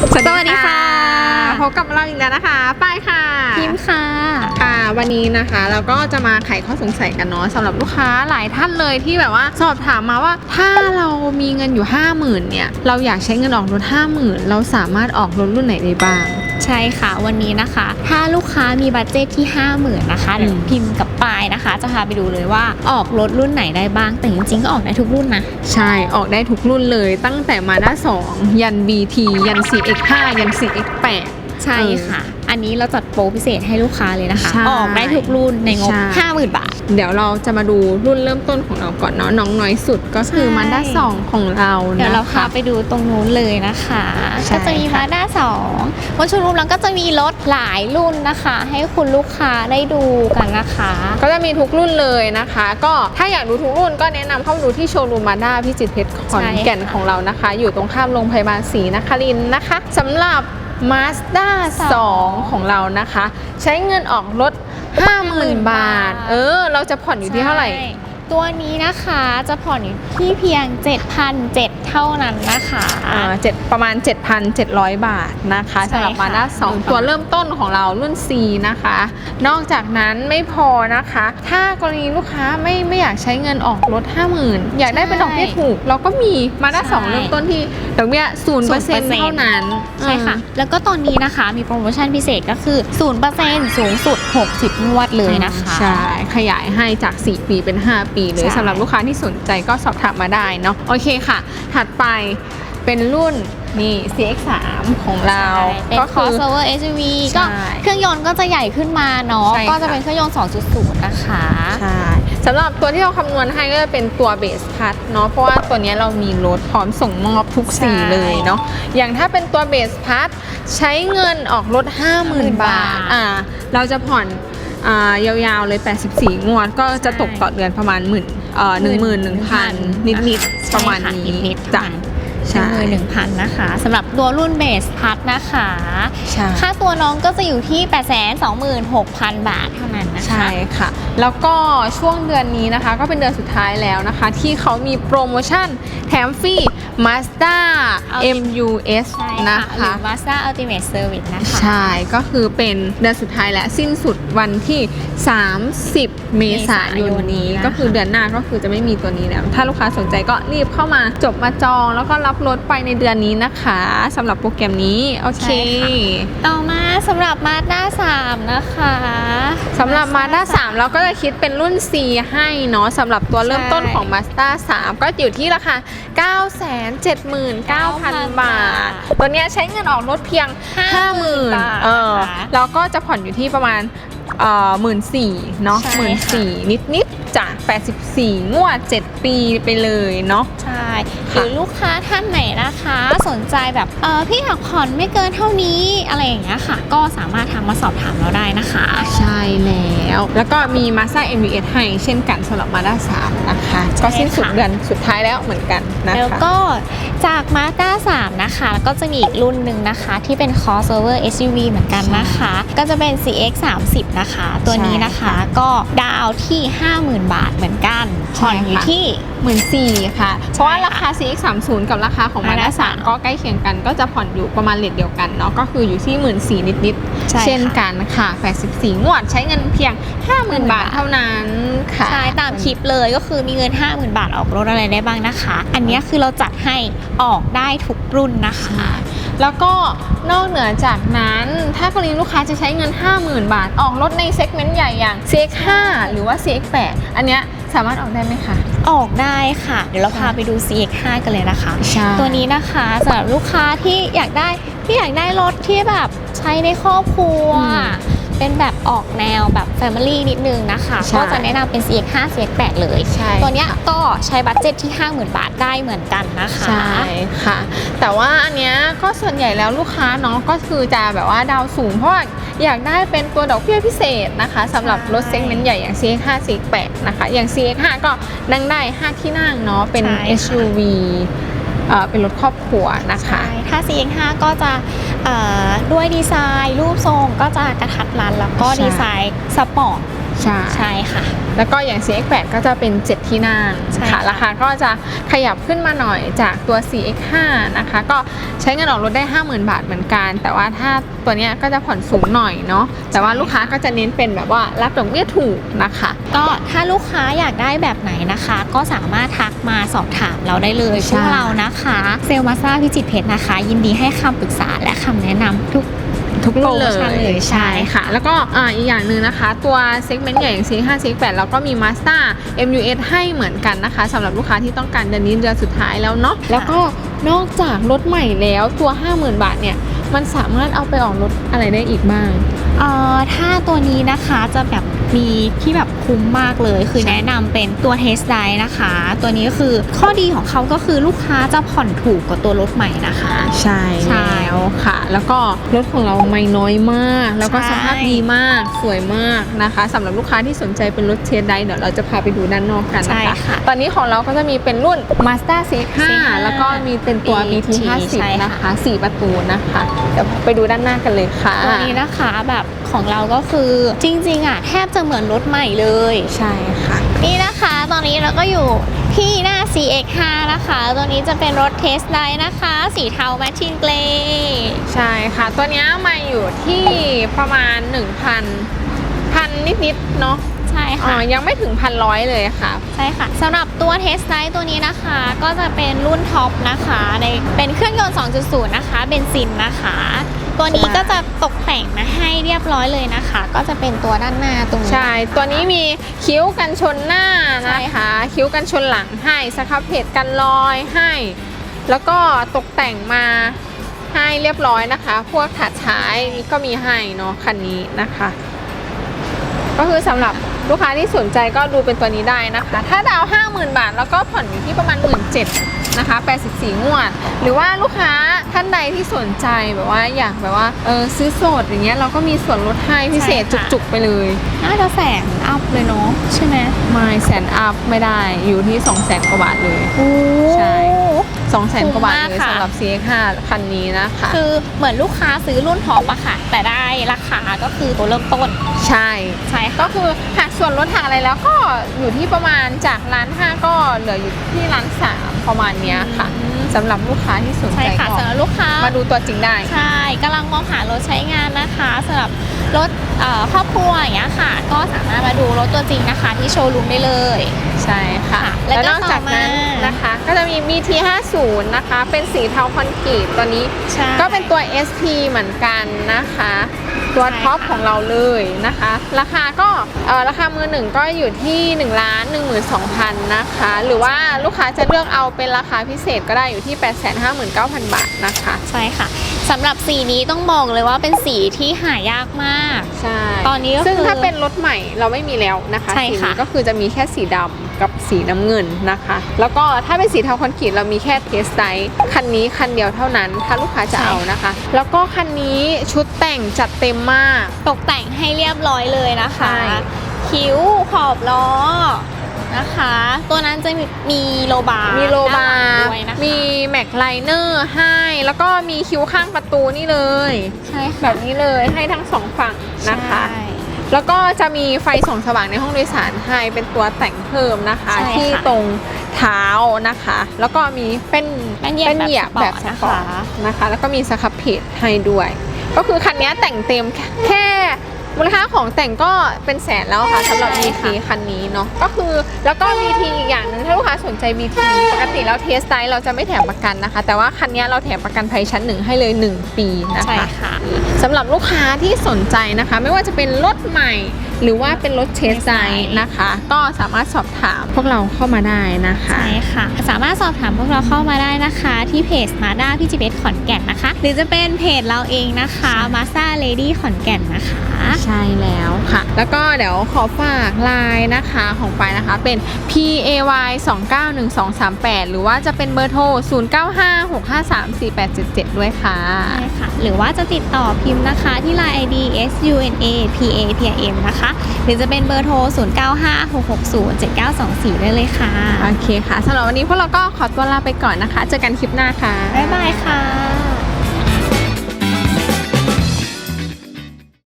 สวัสดีค่ะ พบกับเราอีกแล้วนะคะป้ายค่ะพิมพ์ค่ะ ค่ะ วันนี้นะคะเราก็จะมาไขข้อสงสัยกันเนาะสำหรับลูกค้าหลายท่านเลยที่แบบว่าสอบถามมาว่าถ้าเรามีเงินอยู่ 5 0,000 เนี่ย เราอยากใช้เงินออกรถ 50,000 เราสามารถออกรถรุ่นไหนได้บ้าง ใช่ค่ะวันนี้นะคะ ถ้าลูกค้ามีบัตเจตที่ 50,000นะคะเดี๋ยวอืมพิมพ์กับปายนะคะ จะพาไปดูเลยว่าออกรถรุ่นไหนได้บ้าง แต่จริงๆก็ออกได้ทุกรุ่นนะ ใช่ออกได้ทุกรุ่นเลยตั้งแต่มาด้า2ยัน BT ยัน CX5 ยัน CX8 ใช่ค่ะ อันนี้เราจัดโปรพิเศษให้ลูกค้าเลยนะคะใช่ออกได้ทุกรุ่นในงบใช่50,000 บาท เดี๋ยวเราจะมาดูรุ่นเริ่มต้นของเราก่อนเนาะน้องน้อยสุดก็คือใช่มาด้าสองของเราเดี๋ยวเรานะพาคะไปดูตรงนู้นเลยนะคะใช่ก็จะมีค่ะมาด้า2บนชูรูมแล้วก็จะมีรถหลายรุ่นนะคะ ให้คุณลูกค้าได้ดูกันนะคะ ก็จะมีทุกรุ่นเลยนะคะ ก็ถ้าอยากดูทุกรุ่นก็แนะนำเข้ามาดูที่โชว์รูมมาด้าพิจิตรเพชรขอนแก่นใช่ค่ะของเรานะคะ อยู่ตรงข้ามโรงพยาบาลศรีนครินทร์นะคะสำหรับ Mazda 2 ของเรานะคะ ใช้เงินออกรถ 50,000 บาท เออ เราจะผ่อนอยู่ที่เท่าไหร่ ใช่ ตัวนี้นะคะจะผ่อนอยู่ที่เพียง7,700เท่านั้นนะคะ อ่าเจ็ดประมาณ 7,700 บาทนะคะใช่สำหรับค่ะมาด้าอืม2ตัวเริ่มต้นของเรารุ่น C นะคะ นอกจากนั้นไม่พอนะคะ ถ้ากรณีลูกค้าไม่ไม่อยากใช้เงินออกรถ 50,000 อยากได้เป็นดอกเบี้ยถูก เราก็มีมาด้าใช่2เริ่มต้นที่ดอกเบี้ย0%เท่านั้นใช่ค่ะ แล้วก็ตอนนี้นะคะมีโปรโมชั่นพิเศษก็คือ 0%สูงสุด 60 งวดเลยนะคะ ใช่ ขยายให้จาก 4 ปีเป็น 5 ปีเลยใช่สำหรับลูกค้าที่สนใจก็สอบถามมาได้เนาะโอเคค่ะ ถัดไปเป็นรุ่นนี่ CX3 ของเรา เป็นก็คือ crossover SUV ใช่ก็เครื่องยนต์ก็จะใหญ่ขึ้นมาเนาะใช่ค่ะก็จะเป็นเครื่องยนต์ 2.0 นะคะใช่สำหรับตัวที่เราคำนวณให้ก็จะเป็นตัวเบสพัทเนาะเพราะว่าตัวเนี้ยเรามีรถพร้อมส่งมอบทุกสีใช่เลยเนาะอย่างถ้าเป็นตัวเบสพัทใช้เงินออกรถ 50,000 บาทอ่าเราจะผ่อนอ่า ยาวๆเลย 84 งวด ก็จะตกต่อเดือนประมาณหมื่นเอ่อหนึ่งหมื่นหนึ่งพันนิดๆประมาณนี้นิ ดๆจ้ะใช่หนึ่งพันนะคะสำหรับตัวรุ่นเบสพัทนะคะใช่ค่าตัวน้องก็จะอยู่ที่ 826,000 บาทเท่านั้นนะคะ ใช่ค่ะ แล้วก็ช่วงเดือนนี้นะคะ ก็เป็นเดือนสุดท้ายแล้วนะคะ ที่เขามีโปรโมชั่นแถมฟรี Mazda MUS ใช่นะค่ะหรือคะ Mazda Ultimate Service นะคะ ใช่ ก็คือเป็นเดือนสุดท้ายและสิ้นสุดวันที่ 30 เมษายนนี้เมษายนนี้นะคะก็คือเดือนหน้าก็คือจะไม่มีตัวนี้แล้ว ถ้าลูกค้าสนใจก็รีบเข้ามาจบมาจองแล้วก็รับรถไปในเดือนนี้นะคะสำหรับโปรแกรมนี้ โอเค ต่อมาสำหรับ Mazda 3นะคะสำหรับ Mazda 3เราก็จะคิดเป็นรุ่น C ให้เนาะสำหรับตัวเริ่มต้นของ Mazda 3ก็อยู่ที่ราคา 979,000 บาท ตัวเนี้ยใช้เงินออกรถเพียง 50,000บาทเออนแล้วก็จะผ่อนอยู่ที่ประมาณเออหมื่นสี่เนาะหมื่นสี่นิดนิดๆ จาก 84 งวด 7 ปีไปเลยเนาะ ใช่หค่ะรือลูกค้าท่านไหนนะคะ สนใจแบบเออพี่อยากผ่อนไม่เกินเท่านี้อะไรอย่างเงี้ยค่ะ ก็สามารถทักมาสอบถามเราได้นะคะ ใช่แล้ว แล้วก็มี Mazda MVS ให้เช่นกันสำหรับ Mazda 3นะคะใช่ก็สิ้นสุดค่ะเดือนสุดท้ายแล้วเหมือนกันนะคะ แล้วก็ จาก Mazda 3 นะคะ แล้วก็จะมีอีกรุ่นหนึ่งนะคะ ที่เป็น crossover SUV เหมือนกันนะคะ ก็จะเป็น CX 30นะคะ ตัวนี้นะคะก็ดาวที่ 50,000 บาทเหมือนกันใช่ผ่อนอยู่ค่ะที่หมื่นสี่ค่ะ เพราะว่าราคา CX 3 0กับราคาของ Mazda Mazda 3ก็ใกล้เคียงกัน ก็จะผ่อนอยู่ประมาณเลทเดียวกันเนาะก็คืออยู่ที่หมื่นสี่นิด ใช่ๆเช่นค่ะ กันค่ะ 84 งวดใช้เงินเพียง 50,000 บาทเท่านั้นค่ะใช่ตามคลิปเลยก็คือมีเงิน 50,000 บาทออกรถอะไรได้บ้างนะคะ อันเนี้ยคือเราจัดให้ออกได้ทุกรุ่นนะคะ แล้วก็นอกเหนือจากนั้น ถ้ากรณีลูกค้าจะใช้เงิน 50,000 บาท ออกรถในเซกเมนต์ใหญ่อย่าง CX5 หรือว่า CX8 อันเนี้ยสามารถออกได้ไหมคะ ออกได้ค่ะ เดี๋ยวเราพาไปดู CX5 กันเลยนะคะ ใช่ ตัวนี้นะคะสำหรับลูกค้าที่อยากได้ ที่อยากได้รถที่แบบใช้ในครอบครัวอืมเป็นแบบออกแนวแบบ Family นิดนึงนะคะ ใช่ก็จะแนะนำเป็น CX5 CX8 เลย ใช่ ตัวเนี้ยก็ใช้บัตเจ็ตที่ 50,000 บาทได้เหมือนกันนะคะ ใช่ค่ะ แต่ว่าอันเนี้ยก็ส่วนใหญ่แล้วลูกค้าเนาะก็คือจะแบบว่าดาวสูงเพราะว่าอยากได้เป็นตัวดอกเบี้ยพิเศษนะคะสำหรับรถเซกเมนต์ใหญ่อย่าง CX5 CX8 นะคะ อย่าง CX5 ก็นั่งได้ 5 ที่นั่งเนาะเป็น ใช่ค่ะ SUV เอ่อเป็นรถครอบครัวนะคะใช่ถ้า CX5 ก็จะเอ่อด้วยดีไซน์ รูปทรงก็จะกระทัดรัดแล้วก็ใช่ดีไซน์สปอร์ต ใช่ใช่ค่ะ แล้วก็อย่าง CX8 ก็จะเป็น 7 ที่นั่งใช่ค่ะค่ะ ราคาก็จะขยับขึ้นมาหน่อยจากตัว CX5 นะคะ ก็ใช้เงินออกรถได้ 50,000 บาทเหมือนกัน แต่ว่าถ้าตัวเนี้ยก็จะผ่อนสูงหน่อยเนาะ แต่ว่าลูกค้าก็จะเน้นเป็นแบบว่ารับดอกเบี้ยถูกนะคะ ก็ถ้าลูกค้าอยากได้แบบไหนนะคะ ก็สามารถทักมาสอบถามเราได้เลยใช่พวกเรานะคะ เซลมาซ่าพิจิตรเพชรนะคะ ยินดีให้คำปรึกษาและคำแนะนำทุก ทุกรุ่นโปรโมชั่นเลเลยยใช่ค่ะ แล้วก็อ่าอีกอย่างหนึ่งนะคะ ตัวเซกเมนต์ใหญ่อย่าง C5 C8 เราก็มี Mazda MUS ให้เหมือนกันนะคะสำหรับลูกค้าที่ต้องการเดือนนี้เดือนสุดท้ายแล้วเนาะแล้วก็นอกจากรถใหม่แล้วตัว 50,000 บาทเนี่ยมันสามารถเอาไปออกรถอะไรได้อีกบ้าง เอ่อ ถ้าตัวนี้นะคะจะแบบ มีที่แบบคุ้มมากเลย คือใช่แนะนำเป็นตัวเทสไดนะคะ ตัวนี้ก็คือข้อดีของเขาก็คือลูกค้าจะผ่อนถูกกว่าตัวรถใหม่นะคะ ใช่ใช่แล้วค่ะ แล้วก็รถของเราไม่น้อยมาก แล้วก็ใช่สภาพดีมากสวยมากนะคะสำหรับลูกค้าที่สนใจเป็นรถเทสไดเดี๋ยวเราจะพาไปดูด้านนอกกันใช่นะคะค่ะตอนนี้ของเราก็จะมีเป็นรุ่น Mazda CX5 CX5 แล้วก็มีเป็นตัว BT BT50 ใช่ค่ะนะคะ 4 ประตูนะคะเดี๋ยวไปดูด้านหน้ากันเลยค่ะตัวนี้นะคะแบบของเราก็คือจริงๆอะแทบจะเหมือนรถใหม่เลย ใช่ค่ะ นี่นะคะตอนนี้เราก็อยู่ที่หน้า CX5 นะคะ ตัวนี้จะเป็นรถเทสไดนะคะ สีเทาแมทชินเกรย์ใช่ค่ะ ตัวเนี้ยมาอยู่ที่ประมาณ 1,000พันนิดๆเนาะใช่อ๋ค่ะ อยังไม่ถึงพันร้อยเลยค่ะ ใช่ค่ะสำหรับตัวเทสไ i ตัวนี้นะคะ ก็จะเป็นรุ่นท็อปนะคะในเป็นเครื่องยนต์ 2.0 นะคะเบนซินนะคะ ตัวนี้ใช่ก็จะตกแต่งมาให้เรียบร้อยเลยนะคะ ก็จะเป็นตัวด้านหน้าตรงนี้ ใช่ ตัวนี้มีคิ้วกันชนหน้าใช่นะคะค่ะคิ้วกันชนหลังให้สครับเพจกันรอยให้ แล้วก็ตกแต่งมาให้เรียบร้อยนะคะ พวกถัดท้ายนี่ก็มีให้เนาะคันนี้นะคะ ก็คือสำหรับ ลูกค้าที่สนใจก็ดูเป็นตัวนี้ได้นะคะ ถ้าดาว 50,000 บาท แล้วก็ผ่อนอยู่ที่ประมาณ 1 7ื่ นนะคะ 84 งวด หรือว่าลูกค้าท่านใดที่สนใจแบบว่าอยากแบบว่าเออซื้อสดอย่างเงี้ยเราก็มีส่วนลดให้พิเศษใช่ค่ะ จุกๆไปเลยน่าจะแสนอัพเลยเนาะใช่ไหมไม่แสนอัพไม่ได้อยู่ที่ 2 0 0แสนกว่าบาทเลย โอ้ ใช่ 2 0 0แสนกว่าบาทเลยคุ้มมากค่ะ สำหรับ CX5 คันนี้นะคะ คือเหมือนลูกค้าซื้อรุ่นท็อปอะค่ะ แต่ได้ราคาก็คือตัวเริ่มต้นใช่ ใช่ค่ะ ก็คือหักส่วนลดหักอะไรแล้วก็อยู่ที่ประมาณจากร้านห้าก็เหลืออยู่ที่ร้านสามประมาณเนี้ยค่ะอืมสำหรับลูกค้าที่สนใจใช่ค่ะก็สำหรับลูกค้ามาดูตัวจริงได้ ใช่กำลังมองหารถใช้งานนะคะสำหรับรถเอ่อครอบครัวอย่างเงี้ยค่ะ ก็สามารถมาดูรถตัวจริงนะคะ ที่โชว์รูมได้เลย ใช่ค่ะค่ะแล้วแล้วก็นอกจากนั้นต่อมานะคะ ก็จะมี BT50 นะคะ เป็นสีเทาคอนกรีตตัวนี้ใช่ก็เป็นตัว SP เหมือนกันนะคะ ตัวใช่ท็อปค่ะของเราเลยนะคะ ราคาก็เอ่อราคามือหนึ่งก็อยู่ที่1นึ่งล้านหนึ่งหมื่นสองพันนะคะ หรือว่าลูกค้าจะเลือกเอาเป็นราคาพิเศษก็ได้อยู่ที่ 8 5 9 0 0 0 บาทนะคะใช่ค่ะสำหรับสีนี้ต้องบอกเลยว่าเป็นสีที่หายากมาก ใช่ ตอนนี้ก็ซึ่งคือถ้าเป็นรถใหม่เราไม่มีแล้วนะคะใช่สีค่ะนี้ก็คือจะมีแค่สีดำ กับสีน้ำเงินนะคะ แล้วก็ถ้าเป็นสีเทาคอนกรีตเรามีแค่เทสไ i คันนี้คันเดียวเท่านั้น ถ้าลูกค้าจะเอานะคะ แล้วก็คันนี้ชุดแต่งจัดเต็มมาก ตกแต่งให้เรียบร้อยเลยนะคะใช่คิ้วขอบล้อนะคะ ตัวนั้นจะมีมีโลบาร์มีโลบาด้นหร์งด้วยนะคะมีแม็กไลเนอร์ให้ แล้วก็มีคิ้วข้างประตูนี่เลย ใช่ค่ะแบบนี้เลยให้ทั้งสองฝั่งนะคะใช่ แล้วก็จะมีไฟส่องสว่างในห้องโดยสารให้เป็นตัวแต่งเพิ่มนะคะ ใช่ค่ะ ที่ตรงเท้านะคะ แล้วก็มีเป็นแป้นเหยียบเป็นเหยียบแบบสแบบสปปออร์ร์ตตนะคะนะคะ แล้วก็มีสครับเพจให้ด้วย ก็คือคันนี้แต่งเต็มแค่แค่ มูลค่าของแต่งก็เป็นแสนแล้วค่ะสำหรับใช่ BT ค่ะคันนี้เนาะก็คือแล้วก็ BT อีกอย่างหนึ่งถ้าลูกค้าสนใจ BT ปกติแล้วเทสไ i เราจะไม่แถมประกันนะคะ แต่ว่าคันนี้เราแถมประกันภัยชั้นหนึ่งให้เลย 1 ปีนะใช่คะค่ะสำหรับลูกค้าที่สนใจนะคะ ไม่ว่าจะเป็นรถใหม่ หรือว่าเป็นรถเทสไ i นะคะ ก็สามารถสอบถามพวกเราเข้ามาได้นะคะ ใช่ค่ะ สามารถสอบถามพวกเราเข้ามาได้นะคะ ที่เพจมาด้าพี่จิเบสขอนแก่นนะคะ หรือจะเป็นเพจเราเองนะคะมาซ่าเลดี้ขอนแก่นนะคะ ใช่แล้วค่ะ แล้วก็เดี๋ยวขอฝากไลน์นะคะของไปายนะคะเป็น p a y 2 9 1 2 3 8 หรือว่าจะเป็นเบอร์โทร 0 9 5 6 5 3 4 8 7 7 ด้วยค่ะใช่ค่ะ หรือว่าจะติดต่อพิมพ์นะคะที่ line ID S U N A P A P I M นะคะหรือจะเป็นเบอร์โทร 0 9 5 6 6 0 7 9 2 4 ได้เลยค่ะ โอเคค่ะสำหรับวันนี้พวกเราก็ขอตัวลาไปก่อนนะคะ เจอกันคลิปหน้าค่ะ บ๊ายบายค่ะ